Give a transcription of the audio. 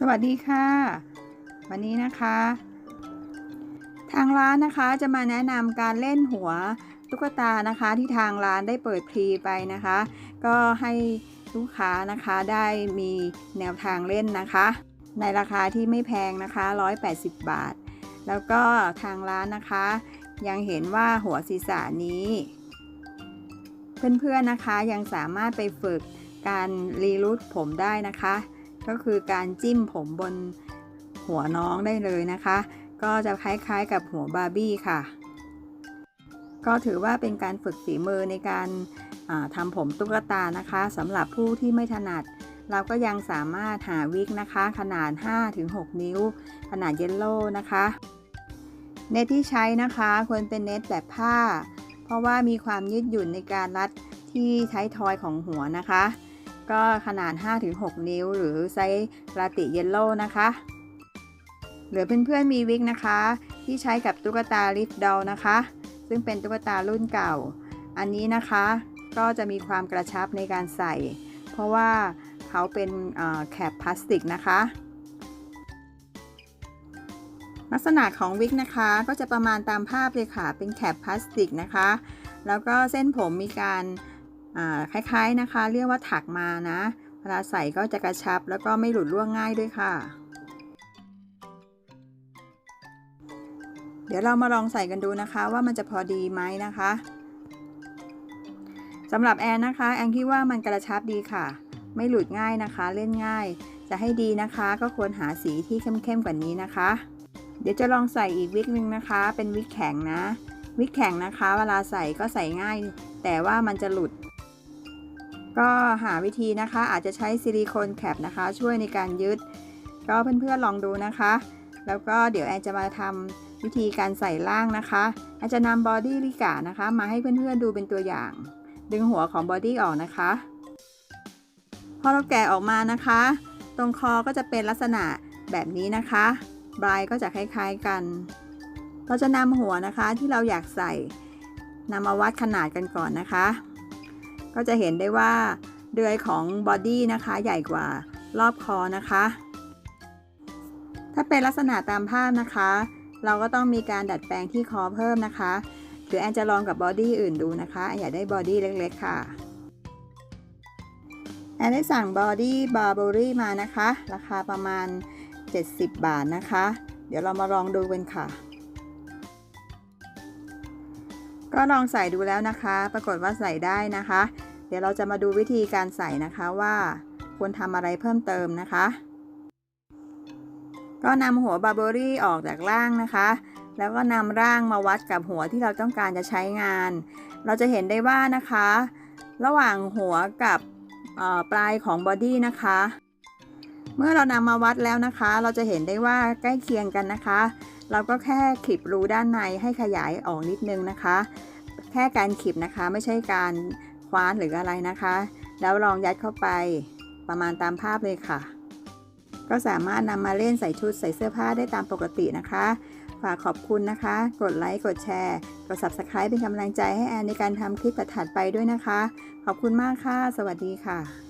สวัสดีค่ะ วันนี้นะคะ ทางร้านนะคะจะมาแนะนำการเล่นหัวตุ๊กตานะคะที่ทางร้านได้เปิดพรีไปนะคะ ก็ให้ลูกค้านะคะได้มีแนวทางเล่นนะคะ ในราคาที่ไม่แพงนะคะ 180 บาท แล้วก็ทางร้านนะคะ ยังเห็นว่าหัวศีรษะนี้ เพื่อนๆนะคะยังสามารถไปฝึกการรีรูทผมได้นะคะ ก็คือการจิ้มผมบนหัวน้องได้เลยนะคะ ก็จะคล้ายๆกับหัวบาร์บี้ค่ะ ก็ถือว่าเป็นการฝึกฝีมือในการาทำผมตุ๊กตานะคะสำหรับผู้ที่ไม่ถนัด เราก็ยังสามารถหาวิกนะคะ ขนาด 5-6 นิ้ว ขนาดเยลโล่นะคะ เน็ตที่ใช้นะคะควรเป็นเน็ตแบบผ้า เพราะว่ามีความยืดหยุ่นในการรัดที่ใช้ทอยของหัวนะคะ ก็ขนาด 5-6 นิ้ว หรือไซส์ลาติเยลโล่นะคะเหลือเพื่อนๆมีวิกนะคะ ที่ใช้กับตุ๊กตาลิฟดอลนะคะ ซึ่งเป็นตุ๊กตารุ่นเก่า อันนี้นะคะก็จะมีความกระชับในการใส่ เพราะว่าเขาเป็นแคปพลาสติกนะคะ ลักษณะของวิกนะคะก็จะประมาณตามภาพเลยค่ะ เป็นแคปพลาสติกนะคะ แล้วก็เส้นผมมีการ คล้ายๆนะคะ เรียกว่าถักมานะ เวลาใส่ก็จะกระชับแล้วก็ไม่หลุดร่วงง่ายด้วยค่ะ เดี๋ยวเรามาลองใส่กันดูนะคะ ว่ามันจะพอดีไหมนะคะสำหรับแอนนะคะ แอนคิดว่ามันกระชับดีค่ะ ไม่หลุดง่ายนะคะ เล่นง่าย จะให้ดีนะคะ ก็ควรหาสีที่เข้มๆกว่านี้นะคะ เดี๋ยวจะลองใส่อีกวิกหนึ่งนะคะ เป็นวิกแข็งนะ วิกแข็งนะคะ เวลาใส่ก็ใส่ง่าย แต่ว่ามันจะหลุด ก็หาวิธีนะคะอาจจะใช้ซิลิโคนแคปนะคะ ช่วยในการยึด ก็เพื่อนๆลองดูนะคะ แล้วก็เดี๋ยวแอนจะมาทำวิธีการใส่ล่างนะคะแอนจะนำบอดี้ลิกานะคะ มาให้เพื่อนๆดูเป็นตัวอย่าง ดึงหัวของบอดี้ออกนะคะ พอเราแกะออกมานะคะ ตรงคอก็จะเป็นลักษณะแบบนี้นะคะปลายก็จะคล้ายๆกัน เราจะนำหัวนะคะที่เราอยากใส่นำมาวัดขนาดกันก่อนนะคะ ก็จะเห็นได้ว่าเดือยของบอดี้นะคะใหญ่กว่ารอบคอนะคะ ถ้าเป็นลักษณะตามภาพนะคะ เราก็ต้องมีการดัดแปลงที่คอเพิ่มนะคะ หรือแอนจะลองกับบอดี้อื่นดูนะคะอยากได้บอดี้เล็กๆค่ะแอนได้สั่งบอดี้บาร์บอรี่มานะคะ ราคาประมาณ 70 บาทนะคะ เดี๋ยวเรามาลองดูกันค่ะ ก็ลองใส่ดูแล้วนะคะ ปรากฏว่าใส่ได้นะคะ เดี๋ยวเราจะมาดูวิธีการใส่นะคะว่าควรทำอะไรเพิ่มเติมนะคะ ก็นำหัวบาร์บอรี่ออกจากล่างนะคะ แล้วก็นำร่างมาวัดกับหัวที่เราต้องการจะใช้งาน เราจะเห็นได้ว่านะคะ ระหว่างหัวกับปลายของบอดี้นะคะ เมื่อเรานำมาวัดแล้วนะคะ เราจะเห็นได้ว่าใกล้เคียงกันนะคะ เราก็แค่ขีบรูด้านในให้ขยายออกนิดนึงนะคะ แค่การขีบนะคะไม่ใช่การคว้านหรืออะไรนะคะ แล้วลองยัดเข้าไปประมาณตามภาพเลยค่ะ ก็สามารถนำมาเล่นใส่ชุดใส่เสื้อผ้าได้ตามปกตินะคะ ฝากขอบคุณนะคะ กดไลค์กดแชร์ กด subscribe เป็นกำลังใจให้แอนในการทำคลิปถัดไปด้วยนะคะ ขอบคุณมากค่ะ สวัสดีค่ะ